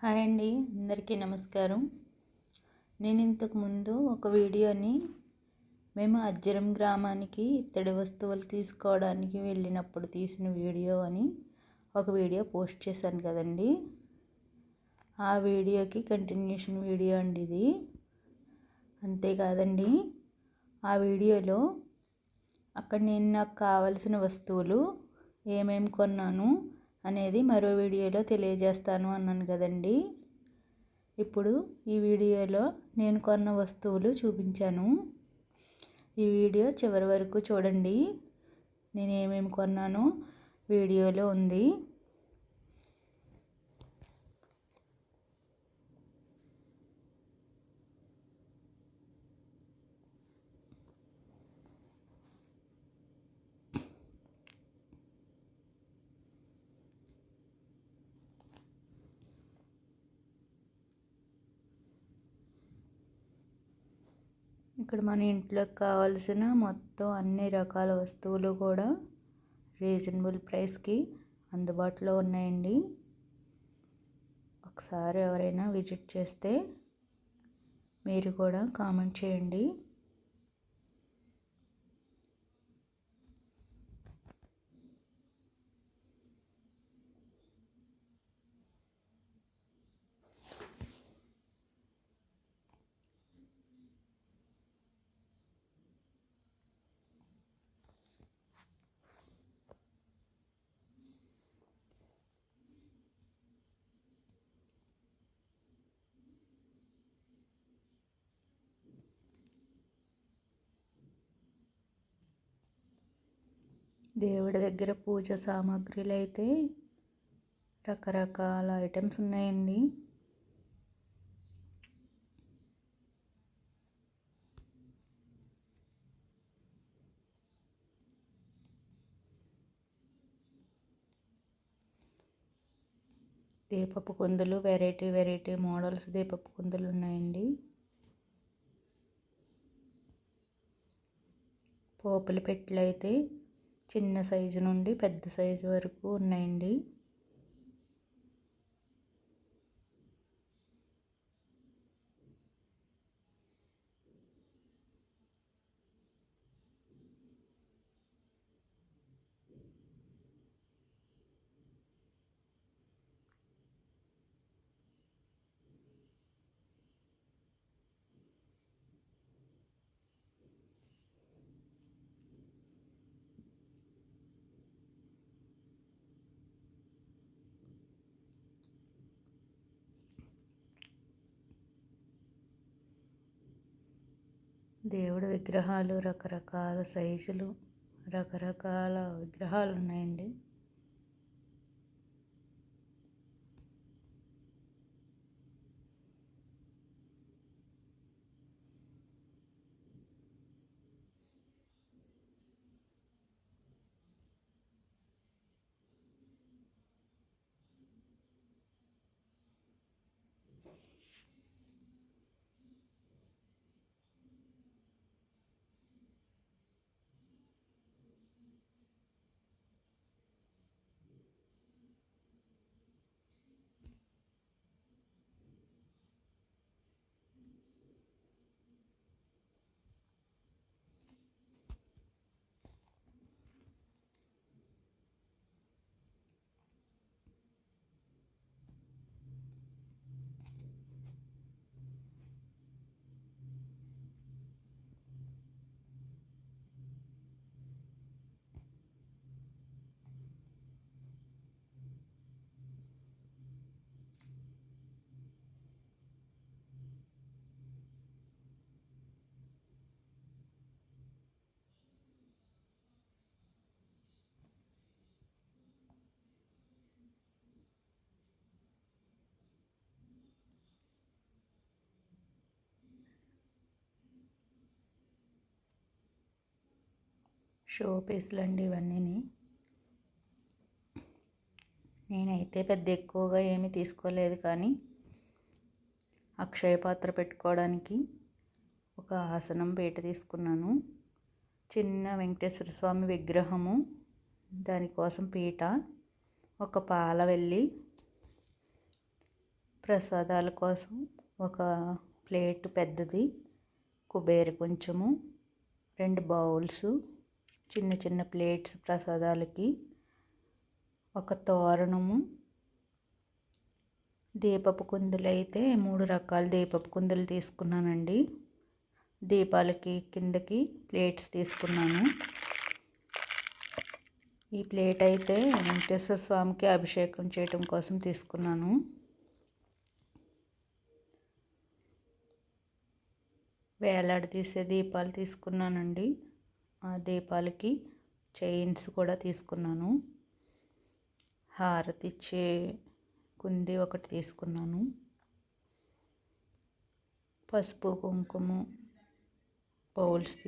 Hi అండి అందరికీ నమస్కారం. నేను ఇంతకుముందు ఒక వీడియోని మేము అజ్జరం గ్రామానికి ఇత్తడి వస్తువులు తీసుకోవడానికి వెళ్ళినప్పుడు తీసిన వీడియో అని ఒక వీడియో పోస్ట్ చేశాను కదండి. ఆ వీడియోకి కంటిన్యూషన్ వీడియో అండి ఇది. అంతేకాదండి ఆ వీడియోలో అక్కడ నేను నాకు కావలసిన వస్తువులు ఏమేమి కొన్నాను అనేది మరో వీడియోలో తెలియజేస్తాను అన్నాను కదండి. ఇప్పుడు ఈ వీడియోలో నేను కొన్న వస్తువులు చూపించాను. ఈ వీడియో చివరి వరకు చూడండి. నేను ఏమేమి కొన్నానో వీడియోలో ఉంది. ఇక్కడ మన ఇంట్లోకి కావాల్సిన మొత్తం అన్ని రకాల వస్తువులు కూడా రీజనబుల్ ప్రైస్కి అందుబాటులో ఉన్నాయండి. ఒకసారి ఎవరైనా విజిట్ చేస్తే మీరు కూడా కామెంట్ చేయండి. దేవుడి దగ్గర పూజ సామాగ్రిలు అయితే రకరకాల ఐటమ్స్ ఉన్నాయండి. దీపపు కుందులు వెరైటీ వెరైటీ మోడల్స్ దీపపు కుందులు ఉన్నాయండి. పోపుల పెట్టెలు అయితే చిన్న సైజు నుండి పెద్ద సైజు వరకు ఉన్నాయండి. దేవుడు విగ్రహాలు రకరకాల సైజులు రకరకాల విగ్రహాలు ఉన్నాయండి షో పీసులు అండి ఇవన్నీని. నేనైతే పెద్ద ఎక్కువగా ఏమీ తీసుకోలేదు కానీ అక్షయ పాత్ర పెట్టుకోవడానికి ఒక ఆసనం పీట తీసుకున్నాను. చిన్న వెంకటేశ్వర స్వామి విగ్రహము దానికోసం పీట ఒక పాల వెళ్ళి ప్రసాదాల కోసం ఒక ప్లేట్ పెద్దది కుబేర కొంచెము రెండు బౌల్స్ చిన్న చిన్న ప్లేట్స్ ప్రసాదాలకి ఒక తోరణము దీపపు కుందులు అయితే మూడు రకాల దీపపు కుందులు తీసుకున్నానండి. దీపాలకి కిందకి ప్లేట్స్ తీసుకున్నాను. ఈ ప్లేట్ అయితే వెంకటేశ్వర స్వామికి అభిషేకం చేయటం కోసం తీసుకున్నాను. వేలాడదీసే దీపాలు తీసుకున్నానండి. దీపాలకి చైన్స్ కూడా తీసుకున్నాను. హారతి ఇచ్చే కుంది ఒకటి తీసుకున్నాను. పసుపు కుంకుమ బౌల్స్